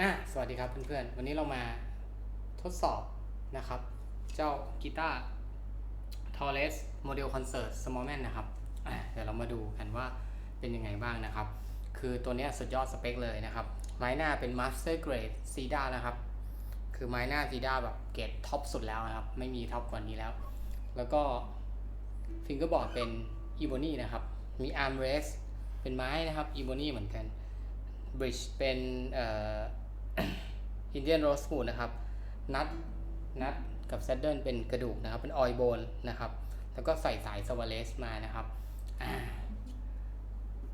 อะสวัสดีครับเพื่อนๆ วันนี้เรามาทดสอบนะครับ เจ้ากีตาร์ Torres Model Concert Smallman นะครับเดี๋ยวเรามาดูกันว่าเป็นยังไงบ้างนะครับ คือตัวนี้สุดยอดสเปคเลยนะครับ ไม้หน้าเป็น Master Grade Cedar นะครับ คือไม้หน้า Cedar แบบเกรดท็อปสุดแล้วนะครับ ไม่มีท็อปกว่านี้แล้ว แล้วก็ฟิงเกอร์บอร์ดเป็น Ebony นะครับ มี Arm Rest เป็นไม้นะครับ Ebony เหมือนกัน Bridge เป็นเอ่อ Indian Rosewood นะครับนัดนัดกับ Saddle เป็นกระดูกนะครับ เป็น Oil Bone นะครับ แล้วก็ใส่สายสวาเลสมานะครับ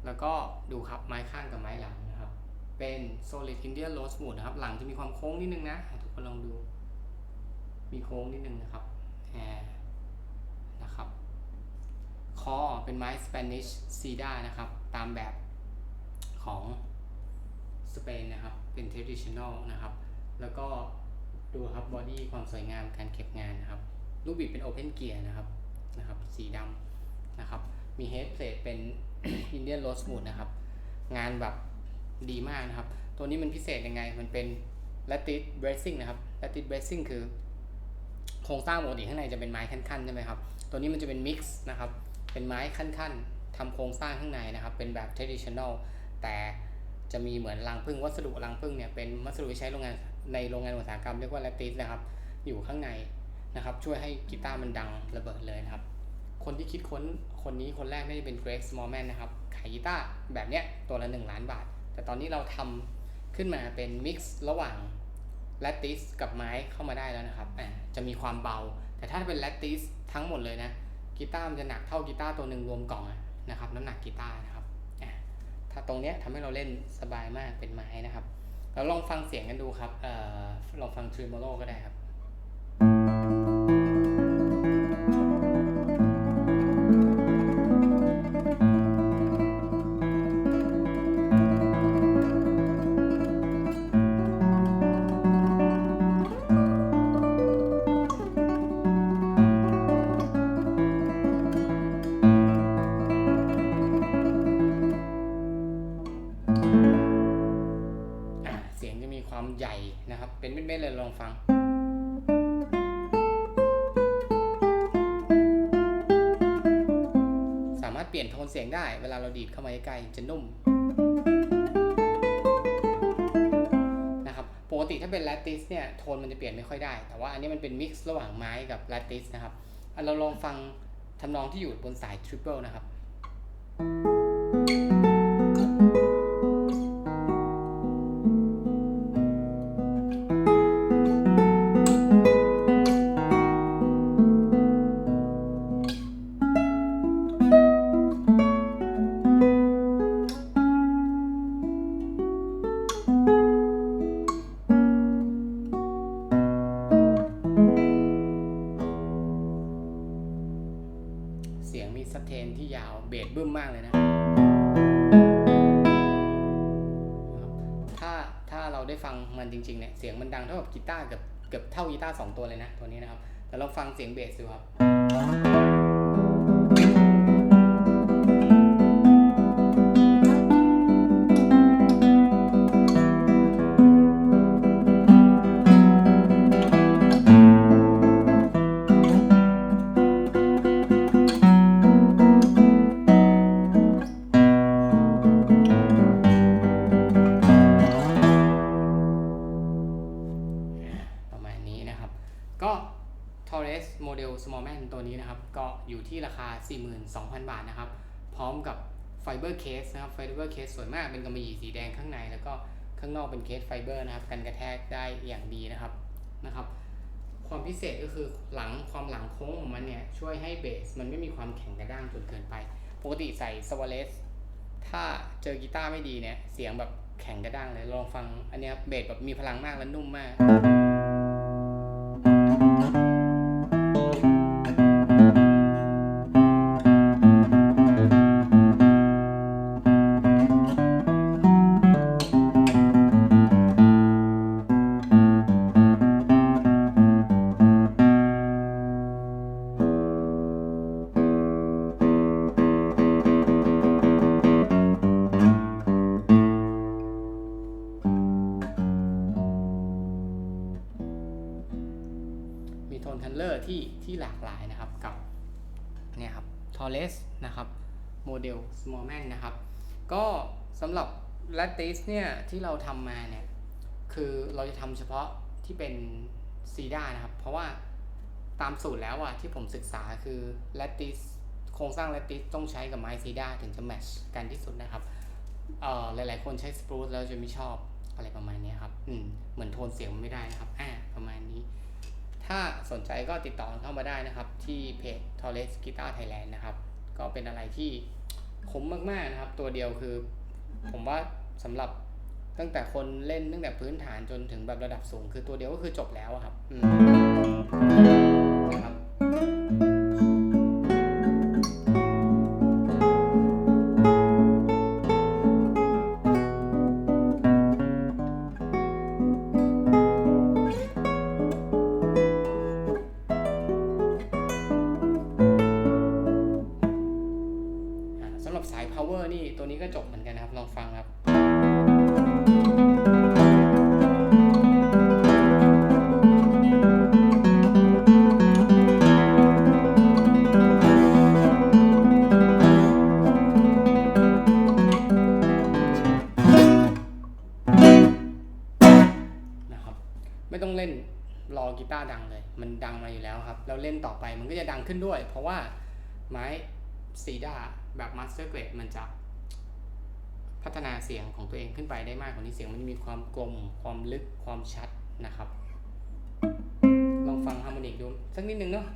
แล้วก็ดูครับไม้ข้างกับไม้หลังนะครับ เป็น Solid Indian Rosewood นะครับ หลังจะมีความโค้งนิดนึงนะ ทุกคนลองดู มีโค้งนิดนึงนะครับอ่านะครับ คอเป็นไม้ Spanish Cedar นะครับ ตามแบบของสเปนนะครับ เป็น traditional นะครับ แล้วก็ดูครับบอดี้ความสวยงามการเก็บงานนะครับ ลูกบิดเป็น open gear นะครับนะครับ สีดำนะครับ มี head plate เป็น Indian rosewood นะครับ งานแบบดีมากนะครับ ตัวนี้มันพิเศษยังไง มันเป็น lattice bracing นะครับ lattice bracing คือ โครงสร้างปกติข้างในจะเป็นไม้ขั้นๆใช่ไหมครับ ตัวนี้มันจะเป็น mix นะครับ เป็นไม้ขั้นๆทำโครงสร้างข้างในนะครับ เป็นแบบ traditional แต่ จะมีเหมือนรังผึ้งวัสดุรังผึ้งเนี่ยเป็นวัสดุที่ใช้โรงงานในโรงงานอุตสาหกรรมเรียกว่าแลติสนะครับ อยู่ข้างในนะครับ ช่วยให้กีตาร์มันดังระเบิดเลยนะครับ คนที่คิดค้นคนนี้คนแรกน่าจะเป็น Greg Smallman นะครับขายกีตาร์แบบเนี้ยตัวละ 1 ล้านบาท แต่ตอนนี้เราทำขึ้นมาเป็นมิกซ์ระหว่างแลติสกับไม้เข้ามาได้แล้วนะครับอ่าจะมีความเบา แต่ถ้าเป็นแลติสทั้งหมดเลยนะกีตาร์มันจะหนักเท่ากีตาร์ตัวหนึ่งรวมกล่องนะครับน้ำหนักกีตาร์นะครับ ถ้าตรงเนี้ยทำให้เราเล่นสบายมากเป็นไม้นะครับ เราลองฟังเสียงกันดูครับเออลองฟังทริโมโลก็ได้ครับ เป็นเม็ดๆเลยลองฟังสามารถเปลี่ยนโทนเสียงได้เวลาเราดีดเข้ามาใกล้จะนุ่มนะครับปกติถ้าเป็นแลติสเนี่ยโทนมันจะเปลี่ยนไม่ค่อยได้ แต่ว่าอันนี้มันเป็นมิกซ์ระหว่างไม้กับแลติสนะครับเราลองฟังทำนองที่อยู่บนสายทริปเปิลนะครับเบสบึ้มมากเลยนะถ้าถ้าเราได้ฟังมันจริงๆเนี่ยเสียงมันดังเท่ากับกีตาร์เกือบเกือบเท่ากีตาร์สองตัวเลยนะตัวนี้นะครับแต่ลองฟังเสียงเบสดูครับ ก็ Torres Model Smallman ตัวนี้นะครับ ก็อยู่ที่ราคา 42,000 บาทนะครับ พร้อมกับไฟเบอร์เคสนะครับไฟเบอร์เคสสวยมากเป็นกำมะหยี่สีแดงข้างใน แล้วก็ข้างนอกเป็นเคสไฟเบอร์นะครับ กันกระแทกได้อย่างดีนะครับนะครับ ความพิเศษก็คือหลังความหลังโค้งของมันเนี่ย ช่วยให้เบสมันไม่มีความแข็งกระด้างจนเกินไป ปกติใส่สวาเลสถ้าเจอกีตาร์ไม่ดีเนี่ย เสียงแบบแข็งกระด้างเลยลองฟังอันนี้ยเบสแบบมีพลังมากและนุ่มมาก อ กับเนี่ยครับ Torres นะครับโมเดล Small Man นะครับ ก็สำหรับ Lattice เนี่ยที่เราทำมาเนี่ยคือเราจะทำเฉพาะที่เป็นซีด้านะครับ เพราะว่าตามสูตรแล้วอะที่ผมศึกษาคือ Lattice โครงสร้าง Lattice ต้องใช้กับไม้ซีด้าถึงจะแมชกันที่สุดนะครับเอ่อหลายๆ คนใช้สปรูซแล้วจะไม่ชอบอะไรประมาณนี้ครับ อืม เหมือนโทนเสียงไม่ได้นะครับ อ่า ประมาณนี้ ถ้าสนใจก็ติดต่อเข้ามาได้นะครับ ที่เพจ Torres Guitar Thailand นะครับ ก็เป็นอะไรที่คุ้มมากๆนะครับ ตัวเดียวคือ ผมว่าสำหรับตั้งแต่คนเล่นตั้งแต่พื้นฐานจนถึงแบบระดับสูง คือตัวเดียวก็คือจบแล้วครับอืม ตัวนี้ก็จบเหมือนกันนะครับ ลองฟังครับ นะครับ ไม่ต้องเล่นรอกีตาร์ดังเลย มันดังมาอยู่แล้วครับแล้วเล่นต่อไปมันก็จะดังขึ้นด้วย เพราะว่าไม้ซีดาแบบมาสเตอร์เกรดมันจะ พัฒนาเสียงของตัวเองขึ้นไปได้มากกว่านี้เสียงมันมีความกลม ความลึกความชัดนะครับ ลองฟังฮาร์โมนิกดูสักนิดนึงเนาะ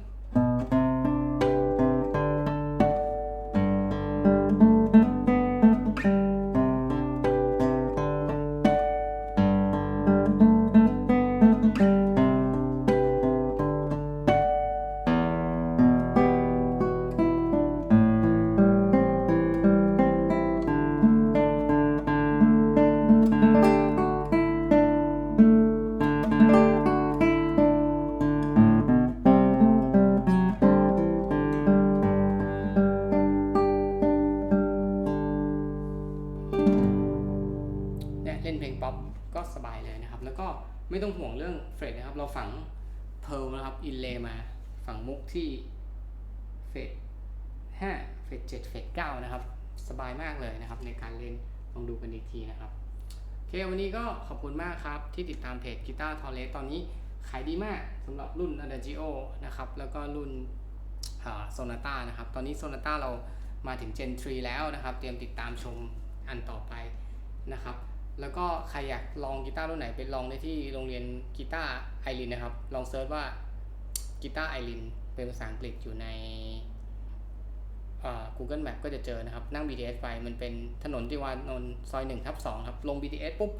เรื่องเฟรดนะครับ เราฝังเพลนะครับอินเลมาฝังมุกที่เฟด5เฟด7เฟด9นะครับ สบายมากเลยนะครับ ในการเล่นลองดูกันอีกทีนะครับโอเควันนี้ก็ขอบคุณมากครับ ที่ติดตามเพจกีตาร์ทอเลสตอนนี้ขายดีมากสำหรับรุ่น Adagio นะครับ แล้วก็รุ่นโซนาต้านะครับ ตอนนี้โซนาต้าเรามาถึง Gen 3 แล้วนะครับ เตรียมติดตามชมอันต่อไปนะครับ แล้วก็ใครอยากลองกีตาร์รุ่นไหนไปลองได้ที่โรงเรียนกีตาร์ไอรินนะครับ ลองเซิร์ชว่ากีตาร์ไอรินเป็นภาษาอังกฤษอยู่ในอ่า Google Map ก็จะเจอนะครับ นั่ง BTS ไปมันเป็นถนนติวานนท์ซอย1ทับ2ครับ ลง BTS ปุ๊บ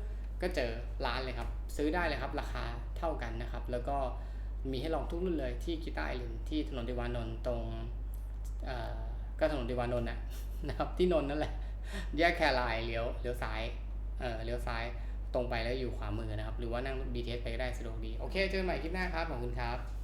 ก็เจอร้านเลยครับ ซื้อได้เลยครับ ราคาเท่ากันนะครับ แล้วก็มีให้ลองทุกรุ่นเลยที่กีตาร์ไอรินที่ถนนติวานนท์ตรงอ่อก็ถนนติวานนท์นะนะครับที่นนท์นั่นแหละ แยกแครายเลี้ยวเลี้ยวซ้าย เออเลี้ยวซ้ายตรงไปแล้วอยู่ขวามือนะครับ หรือว่านั่ง BTS ไปก็ได้สะดวกดี โอเค เจอกันใหม่คลิปหน้าครับ ขอบคุณครับ